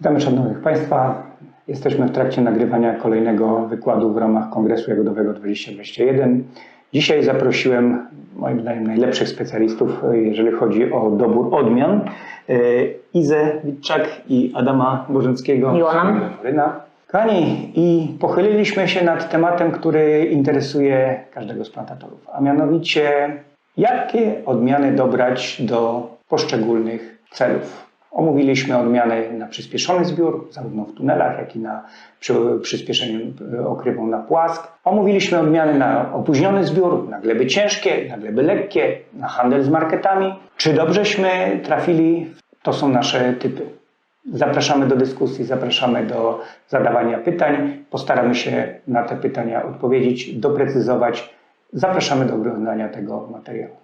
Witamy szanownych Państwa. Jesteśmy w trakcie nagrywania kolejnego wykładu w ramach Kongresu Jagodowego 2021. Dzisiaj zaprosiłem moim zdaniem najlepszych specjalistów, jeżeli chodzi o dobór odmian. e, Izę Witczak i Adama Bożęckiego. Miło nam. Kochani, i pochyliliśmy się nad tematem, który interesuje każdego z plantatorów, a mianowicie jakie odmiany dobrać do poszczególnych celów. Omówiliśmy odmiany na przyspieszony zbiór, zarówno w tunelach, jak i na przy, przyspieszeniu e, okrywą na płask. Omówiliśmy odmiany na opóźniony zbiór, na gleby ciężkie, na gleby lekkie, na handel z marketami. Czy dobrześmy trafili? To są nasze typy. Zapraszamy do dyskusji, zapraszamy do zadawania pytań. Postaramy się na te pytania odpowiedzieć, doprecyzować. Zapraszamy do oglądania tego materiału.